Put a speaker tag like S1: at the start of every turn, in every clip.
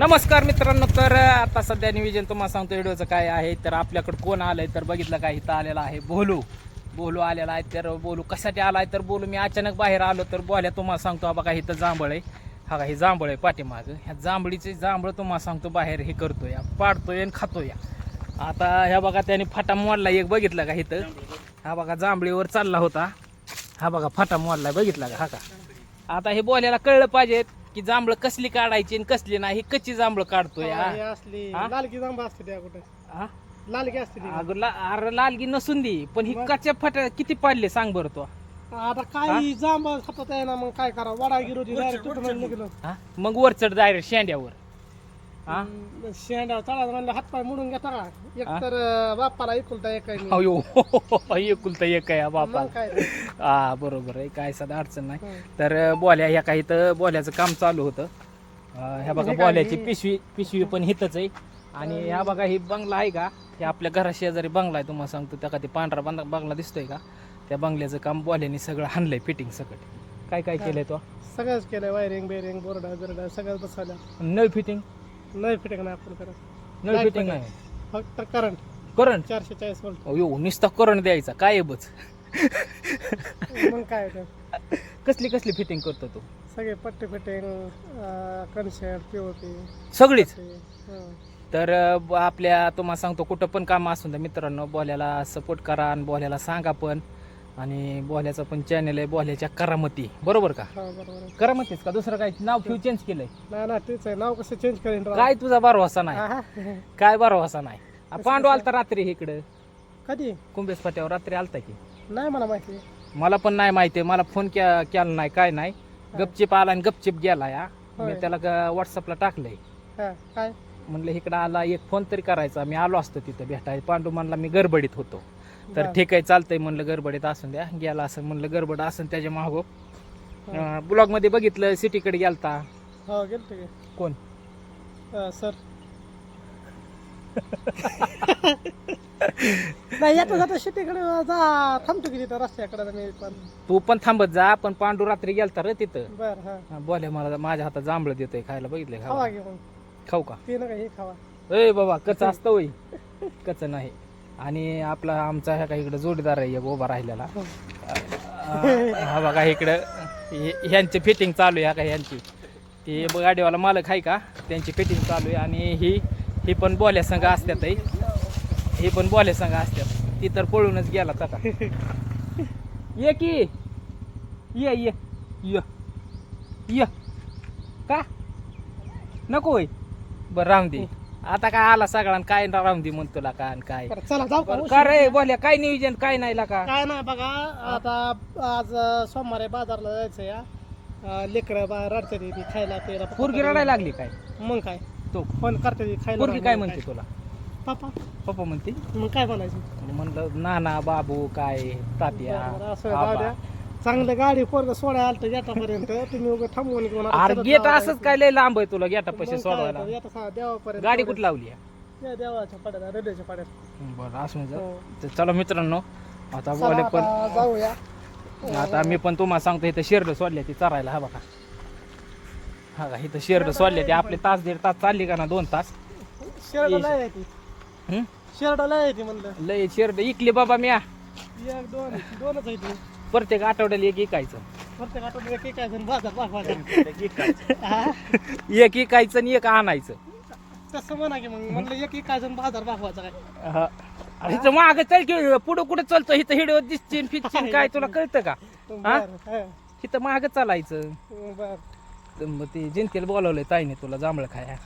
S1: नमस्कार मित्रांनो तर आता सध्या नियोजन तुम्हाला सांगतो व्हिडिओचं काय आहे तर आपल्याकडे कोण आलंय तर बघितलं काय इथं आलेला आहे बोलू. बोलू आलेला आहे तर बोलू कशासाठी आलाय तर बोलू मी अचानक बाहेर आलो तर बोल्या तुम्हाला सांगतो हा बघा इथं जांभळ आहे. हा का हे जांभळ आहे पाठीमागं. ह्या जांभळीचे जांभळ तुम्हाला सांगतो बाहेर हे करतो या पाडतोय आणि खातो या आता ह्या बघा त्याने फाटा मोडला एक बघितलं का इथं? हा बघा जांभळीवर चालला होता. हा बघा फाटा मोडला बघितला का? हा का? आता हे बोल्याला कळलं पाहिजे की जांभळं कसली काढायची आणि कसली नाही ही कच्ची जांभळं काढतोय हा.
S2: हे असली
S1: हा?
S2: लालकी जांभा असते त्या कुठे
S1: हा?
S2: लालकी असते ती
S1: अगं ला- अरे लालगी नसून दे पण ही
S2: मग?
S1: कच्च्या फाट्या किती पाडले सांग बरं तो
S2: आता काय जांभा खातात आहे ना मग काय करा वडा गिरो डायरेक्ट तुटून निघलो
S1: हा मग वर चढ डायरेक्ट शेंड्यावर हा?
S2: शेंडा चढा म्हणलं हातपाय मोडून घेता का एक? तर बापाला इकुलता एक आहे मी.
S1: अयो एकुलता एक आहे हा बापा
S2: मग काय.
S1: हा बरोबर आहे. काय साधा अडचण नाही.
S2: हं.
S1: तर बोल्या ह्या काही तर बोल्याचं काम चालू होतं. अं, ह्या बघा
S2: काय
S1: बोल्याची
S2: हे?
S1: पिशवी पिशवी पण हिथच आहे. आणि ह्या बघा ही बंगला आहे का? हे आपल्या घरा शेजारी बंगला आहे तुम्हाला सांगतो. त्या का ते पांढरा बंग बंगला दिसतोय का? त्या बंगल्याचं काम बोल्याने सगळं हाणलंय फिटिंग सगळं काय काय केलंय तो?
S2: सगळंच केलंय वायरिंग बेरिंग बोर्डा बिरडा सगळंच बसवलं.
S1: नळ फिटिंग?
S2: नाही फिटिंग नाही आपण करत.
S1: नळ फिटिंग नाही.
S2: फक्त करंट
S1: करंट
S2: चारशे चाळीस वोल्ट
S1: अयो नुसता करंट द्यायचा. काय बच
S2: मग काय.
S1: कसली कसली फिटिंग करतो तू?
S2: सगळे पट्टी फिटिंग कन्सेंट पीओपी
S1: सगळीच? तर अं, ब- आपल्या तुम्हाला सांगतो कुठं पण काम असून द्या मित्रांनो बोल्याला सपोर्ट करा आणि बोल्याला सांगा पण. आणि बोल्याचं पण चॅनल आहे बोल्याच्या करामती. बरोबर का?
S2: हा बरोबर आहे.
S1: करामतीच का? दुसरं काय? नाव फिव चेंज केलंय.
S2: नाही ना तेच आहे. नाव कसं चेंज करेन राव?
S1: काय तुझा भरवसा नाही?
S2: आहा.
S1: काय भरवसा नाही? आ, पांडू आलता रात्री इकडं.
S2: कधी?
S1: कुंभेस फाट्यावर रात्री आलता की.
S2: नाही मला माहिती.
S1: मला पण नाही माहिती. मला फोन के- केला नाही काय नाही. गपचिप आला आणि गपचिप गेला या. मी
S2: होय.
S1: त्याला ग- व्हॉट्सअपला टाकलंय.
S2: हा काय?
S1: म्हणलं इकडं आला एक फोन तरी करायचा. मी आलो असतो तिथं भेटाय पांडू म्हणला मी गडबडीत होतो. तर. ठीक आहे चालतंय म्हणलं गडबडीत असून द्या. गेला असं म्हणलं गडबड असून त्याच्या मागो. ब्लॉगमध्ये बघितलं सिटीकडे गेलता.
S2: हो गेलतो की.
S1: कोण?
S2: सर. नाही येतो जाता शेतीकडे जा थांबतो की तिथं रस्त्याकडे मी पण.
S1: तू पण थांबत जा पण पांडू रात्री गेलता रे तिथं.
S2: बर हा.
S1: हा, बोले मला माझ्या हातात जांभळं देतोय खायला बघितलंय
S2: खावा
S1: खावा
S2: घेऊन
S1: खाऊ का?
S2: ते नका हे खावा.
S1: ए बाबा कच असतं होई कच नाही. आणि आपला आमचा ह्या काही इकडे जोडीदार आहे एक उभा राहिलेला.
S2: हो.
S1: हा बघा इकडं हे- ह्यांची फिटिंग चालू आहे हा का ह्यांची. ते गाडीवाला मालक आहे का? त्यांची फिटिंग चालू आहे आणि ही ही पण बोल्या संघ असतात. ही पण बोल्या संघ असतात ती तर पळूनच गेला आता. ये की. ये ये. ये. ये. का? नको होय. बरं राहून दे. आता काय आला सगळा काय राहून दे म्हणतो तुला काय आणि काय?
S2: बरं, चला जाऊ का
S1: बरं, का रे बोल्या काय नियोजन काय नाही ला का
S2: काय नाही बघा आता आज अं, सोमवारी बाजारला जायचं या. लेकरं बा रडते ती खायला प्यायला.
S1: पोरगी रडायला लागली काय?
S2: मग काय?
S1: तो.
S2: फोन करते ती खायला
S1: पोरगी काय म्हणते तुला?
S2: पापा
S1: पप्पा म्हणते?
S2: मग काय म्हणायचं?
S1: म्हणलं नाना बाबू काय तात्या?
S2: बरं, बरं, असं जाऊ
S1: आबा.
S2: द्या. चांगलं गाडी पोरग सोडायला आलतं गेटापर्यंत तुम्ही उगा थांबवून घेऊन
S1: अरे गेट असंच काय लय लांब आहे तुला गेटा
S2: मग
S1: पैसे
S2: काय
S1: सोडवायला?
S2: तर, आता सांगा, देवापर्यंत
S1: गाडी कुठं लावली आहे?
S2: या देवाच्या पाड्यात रेड्याच्या पाड्यात.
S1: बरं असं जा.
S2: हो.
S1: तर चला मित्रांनो आता
S2: चला
S1: बोले पण
S2: आता जाऊया.
S1: आता मी पण तुम्हाला सांगतो इथं शेरड सोडले ती चरायला हा बघा. हा का इथं शेरड सोडले ती आपले तास दीड तास चालली का ना दोन तास.
S2: शेरड लय आहे ती.
S1: हं?
S2: शेरड लय आहे ती म्हणलं.
S1: लय शेरड इकली बाबा म्या.
S2: एक दोन दोनच आहे ती.
S1: प्रत्येक आठवड्याला एक इकायचं
S2: प्रत्येक आठवड्यात एक जण बाजार बाजार?
S1: एक इकायचं आणि एक आणायचं.
S2: तसं म्हणा की मग म्हणलं एक जण बाजार भागवायचा काय?
S1: हा. अरे इथं माग चल की पुढं कुठं चालतो? इथं हिडो दिसतीन फिरतीन काय? तुला कळतं का? हा?
S2: बरं, हा.
S1: माग चालायचं.
S2: बरं.
S1: तर मग ते जिंतीला बोलावलंय ताईने तुला जांभळ खाया.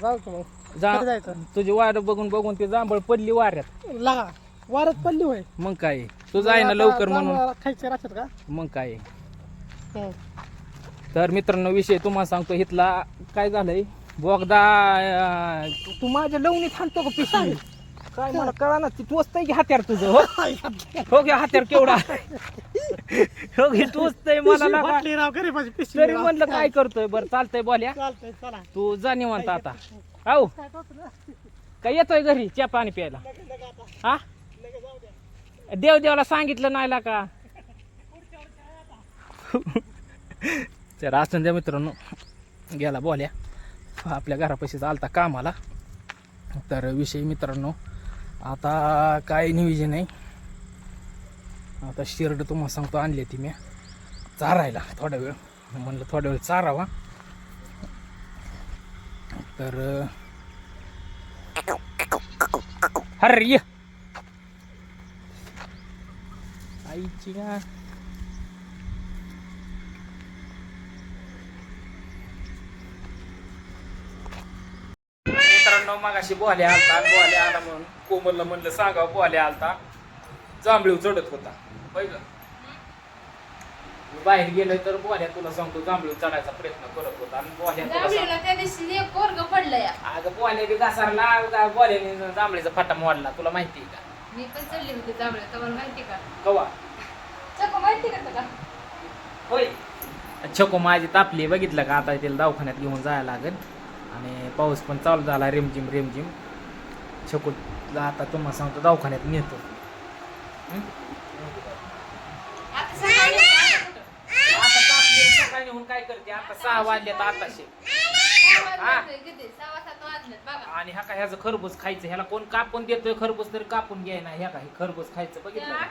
S2: जाऊ की मग.
S1: जा
S2: कधी जायचं?
S1: तुझी वाट बघून बघून ते जांभळ पडली वाऱ्यात.
S2: लागा. वारत पडली होय.
S1: मग काय? तुझं आहे ना लवकर म्हणून.
S2: खायचे राहतात का?
S1: मग काय?
S2: हं.
S1: तर मित्रांनो विषय तुम्हाला सांगतो इथला काय झालंय? बोगदा अं, तू माझ्या लवणीत हाणतो का पिशवी काय? मला कळा ना ती टोचतंय की हात्यार तुझं हो? हो घ्या हात्यार केवढा? हो घे टोचतंय मला
S2: पिशवी
S1: लागा.
S2: फाटली राव गरीबाची पिशवी
S1: तरी
S2: राव.
S1: म्हणलं काय करतोय बरं चालतंय बोल्या.
S2: चालतंय चला.
S1: तू जा निवांत आता. हो
S2: काय
S1: येतोय घरी? च्या पाणी प्यायला. हा?
S2: देवदेवाला
S1: देव सांगितलं नाही ला का? तर असून द्या मित्रांनो. गेला बोल्या. आपल्या घरापाशीच चालता कामाला. तर विषय मित्रांनो आता काय नियोजन आहे? आता शिर्ड तुम्हाला सांगतो आणली ती मी. चारायला थोडा वेळ. म्हणलं थोडा वेळ चारावा. तर अरे ये आईची का मित्रांनो मागाशी बोहले आलता बोहले आला म्हणून. कोमलला म्हणलं सांगावं बोहले आलता. जांभळीव चढत होता. मी बाहेर गेलोय तर बोहल्या तुला सांगतो जांभळीव चढायचा प्रयत्न करत होता आणि बोहल्या तुला सांगतो
S3: जांभळीला त्या दिवशी एक पोरग पडलं
S1: अगं बोहल्या बी घसारला बोहल्याने जांभळीचा फाटा मोडला. तुला माहिती आहे का?
S3: मी पण चढली होती जांभळी तुम्हाला माहिती का?
S1: कवा? होय. छको माझी तापली बघितलं का? आता तिला दवाखान्यात घेऊन जायला लागेल. आणि पाऊस पण चालू झाला रिमझिम रिमझिम. छकूला आता तुम्हाला सांगतो दवाखान्यात नेतो?
S3: आता
S1: तापली सकाळी नेऊन काय करते? आता सहा आताशे.
S3: वाजले वाजलेत बघा
S1: आणि ह्या का ह्याचं खरबूज खायचं ह्याला कोण कापून देतोय खरबूज तरी कापून घ्याय ना ह्या का हे खरबूज खायचं
S3: ते
S1: बघितलं का?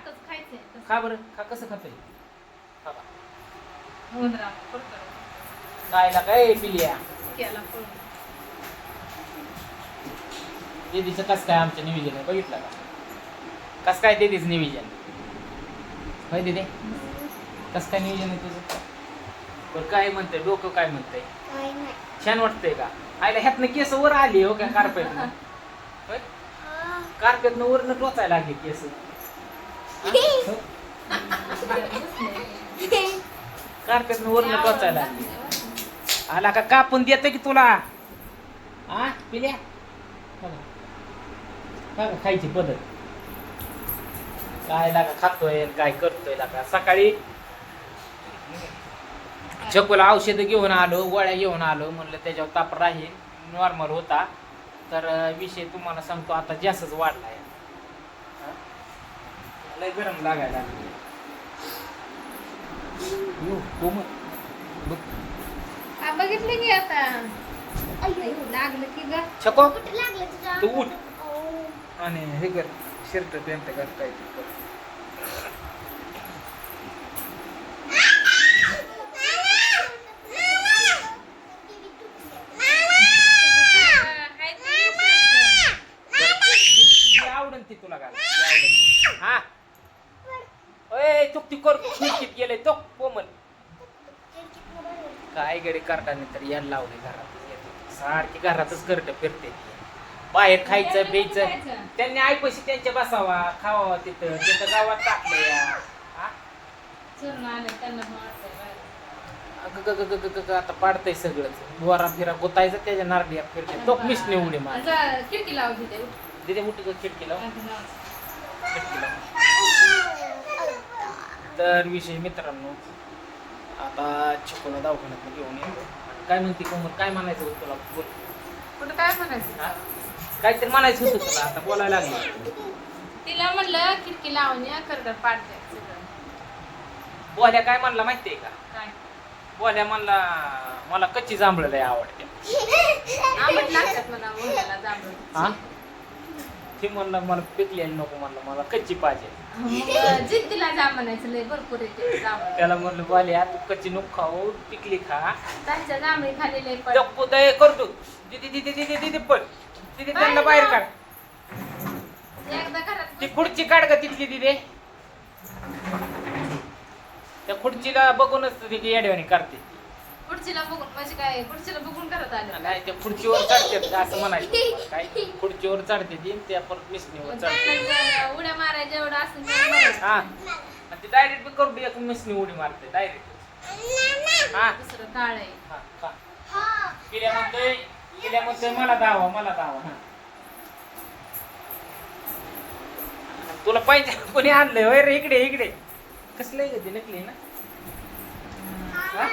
S1: खा बरं खा कसं खातोय? खा काय पिलिया?
S3: केला पळून.
S1: दीदीचं कसं काय आमचं नियोजन आहे बघितलं का? कसं काय दीदीचं नियोजन होय दीदी? कसं काय नियोजन आहे तुझं? पण काय म्हणतंय? डोकं काय म्हणतंय? छान वाटतंय का? आयला ह्यातनं केस वर आली हो का कार्पेटनं होय? कार्पेटनं वरनं टोचायला लागले केस. कार्पेटनं वरनं टोचायला लागली. आला का कापून देत की तुला? आ पिल्या? खायची पद्धत. काय लागा खातोय काय करतोय लागा. सकाळी चकुला औषधं घेऊन आलो गोळ्या घेऊन आलो म्हणलं त्याच्यावर ताप राहील नॉर्मल होता. तर विषय तुम्हाला सांगतो आता जास्तच वाढलाय. हा? लय गरम लागायला
S3: बघितलं की आता. लागलं की ग.
S1: छको. तू उठ. आणि हे कर शर्ट पॅन्ट कर काय ते कर
S3: हाय ते.
S1: जी आवडन ती तुला घाल जी आवडन हा ओय चुक ती कर खिडकीत गेले तो कोमल काय गडी करताना तर यायला लावले घरात. सारखी घरातच करत फिरते. बाहेर खायचं प्यायचं. त्यांनी ऐपशी त्यांच्या बसावा खावा तिथं. तिथं गावात टाकलं या. आता पाडतंय सगळंच. द्वारा फिरा गोतायचं त्याच्या नारडिया फिरते. तो मिसने उडी मार
S3: खिडकी लावली ते
S1: तिथे उठ ग खिडकीला खिडकीला तर विषय मित्रांनो आता चिकोला दवाखान्यात घेऊन येतो काय म्हणते कोमल? काय म्हणायचं होतं तुला? बोल.
S3: कुठं काय म्हणायचं?
S1: हा? काहीतरी म्हणायचं होतं तुला. आता बोलायला लागलं.
S3: तिला म्हणलं खिडकी लावून या करकर पाडते सगळं.
S1: बोल्या काय म्हणला माहितीये का?
S3: काय?
S1: बोल्या म्हणला मला कच्ची जांभळं लय आवडते.
S3: आंबट लागतात म्हणा मुलाला जांभळं.
S1: हा? ते म्हणलं मला पिकलेली नको म्हणलं मला कच्ची पाहिजे.
S3: मग जिद्दीला जा म्हणायचं लय भरपूर येते जांभळं
S1: त्याला म्हणलं बोल्या तू कच्ची नको खाऊ पिकली खा.
S3: त्यांच्या जांभळी खाली लय
S1: जप्पू दय करतो दिदी दिदी दिदी दिदी पण दिदी त्यांना बाहेर काढ.
S3: एकदा घरात
S1: ती खुर्ची काढ का तिथली दिदी. त्या खुर्चीला बघूनच ती येड्यावानी करते
S3: पुढचीला बघून म्हणजे काय पुढचीला बघून करत आले.
S1: नाही त्या खुर्चीवर चढते असं म्हणायचं. काय खुर्चीवर चढते ती आणि त्या परत मिसनीवर
S3: मग
S1: चढते.
S3: त्यांना उड्या मारायच्या एवढं असेल मारायचं.
S1: हा. आणि ती डायरेक्ट बी करू एक मिसनी उडी मारते डायरेक्ट हा.
S3: दुसरं काळ आहे.
S1: हा हा. म्हणतोय म्हणतोय मला दावा मला दावा हा. तुला पाहिजे कोणी आणलंय होय रे इकडे इकडे. कसलं आहे ग ते नकली आहे ना? हा?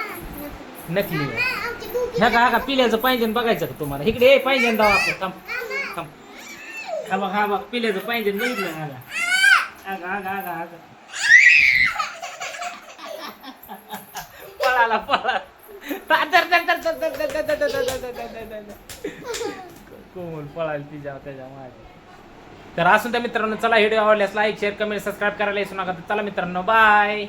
S1: नकली आहे. ह्या का हा का पिल्याचं पाहिजे बघायचं का तुम्हाला? इकडे पाहिजे दावा आपण थांब थांब. हा बघ हा बघ पिल्याचं पाहिजे बघितलं आगा आगा आगा आगा आगा पळाला पळाला कोमल पळाल तिच्या त्याच्या माझ्या तर असून त्या मित्रांनो चला व्हिडिओ आवडल्यास लाईक शेअर कमेंट सबस्क्राईब करायला येसू नका तर चला मित्रांनो
S4: बाय